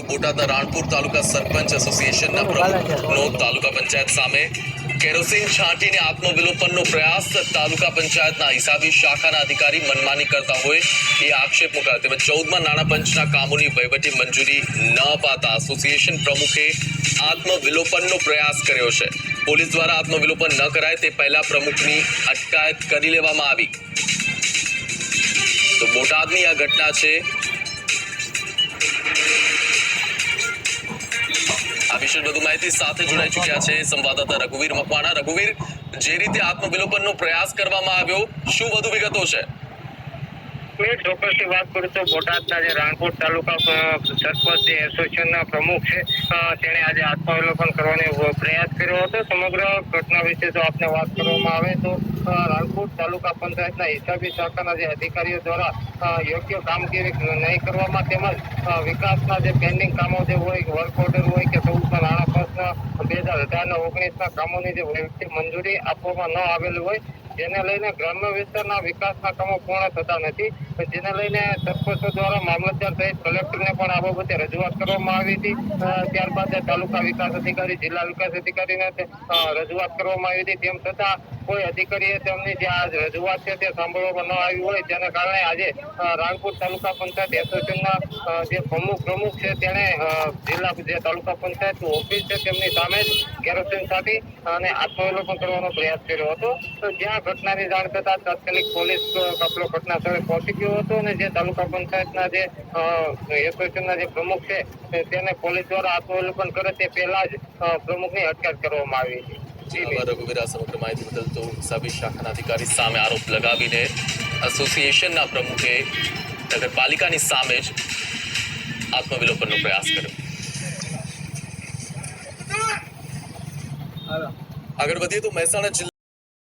બોટાદના રાણપુર તાલુકા સરપંચ એસોસિએશનના પ્રમુખનો તાલુકા પંચાયત સામે કેરોસીન છાંટીને આત્મવિલોપનનો પ્રયાસ તાલુકા પંચાયતના હિસાબી શાખાના અધિકારી મનમાની કરતા હોય એ આક્ષેપ મુકાયો. તેમજ ચૌદમાં નાણાં પંચના કામોની વહીવટી મંજૂરી ન અપાતા એસોસિએશન પ્રમુખે આત્મવિલોપનનો પ્રયાસ કર્યો છે. પોલીસ દ્વારા આત્મવિલોપન ન કરાય તે પહેલા પ્રમુખની અટકાયત કરી લેવામાં આવી. તો બોટાદની આ ઘટના છે. આ વધુ માહિતી સાથે જોડાઈ ચુક્યા છે. સંવાદદાતા રઘુવીર મકવાણા. રઘુવીર, જે રીતે આત્મવિલોપનનો પ્રયાસ કરવામાં આવ્યો, શું વધુ વિગતો છે? મેં ચોક્કસથી વાત કરું તો બોટાદના જે રાણપુર તાલુકા સરપંચ જે એસોસિએશનના પ્રમુખ છે તેણે આજે આત્માવલોકન કરવાનો પ્રયાસ કર્યો હતો. સમગ્ર ઘટના વિશે જો આપને વાત કરવામાં આવે તો રાણપુર તાલુકા પંચાયતના હિસાબી શાખાના જે અધિકારીઓ દ્વારા યોગ્ય કામગીરી નહીં કરવામાં તેમજ વિકાસના જે પેન્ડિંગ કામો જે હોય વર્ક ઓર્ડર હોય કે ચૌદના નાણાં પંચના, બે હજાર અઢારના ઓગણીસના કામોની જે મંજૂરી આપવામાં ન આવેલી હોય, જેને લઈને ગ્રામ્ય વિસ્તારના વિકાસના કામો પૂર્ણ થતા નથી. જેને લઈને સરપંચો દ્વારા મામલતદાર સહિત કલેક્ટરને પણ આ બાબતે રજૂઆત કરવામાં આવી હતી. ત્યારબાદ તાલુકા વિકાસ અધિકારી, જિલ્લા વિકાસ અધિકારીને રજૂઆત કરવામાં આવી હતી. તેમ છતાં કોઈ અધિકારીએ તેમની જે આ રજૂઆત છે તે સાંભળવામાં ન આવી હોય, જેને કારણે આજે રાણપુર તાલુકા પંચાયત એસોસિએશનના જે પ્રમુખ પ્રમુખ છે તેણે જિલ્લા, જે તાલુકા પંચાયત ઓફિસ છે તેમની સામે જ કેરોસીન સાથે અને આત્મવિલોપન કરવાનો પ્રયાસ કર્યો હતો. તો જ્યાં ઘટનાની જાણ થતા તાત્કાલિક પોલીસ કપલો ઘટના સ્થળે પહોંચી ગયો હતો અને જે તાલુકા પંચાયતના જે એસોસિએશનના જે પ્રમુખ છે તેને પોલીસ દ્વારા આત્મવિલોપન કરે તે પહેલા જ પ્રમુખની અટકાયત કરવામાં આવી હતી. અધિકારી સામે આરોપ લગાવીને એસોસિએશનના પ્રમુખે નગરપાલિકાની સામે જ આત્મવિલોપનનો પ્રયાસ કર્યો. આગળ વધીએ તો મહેસાણા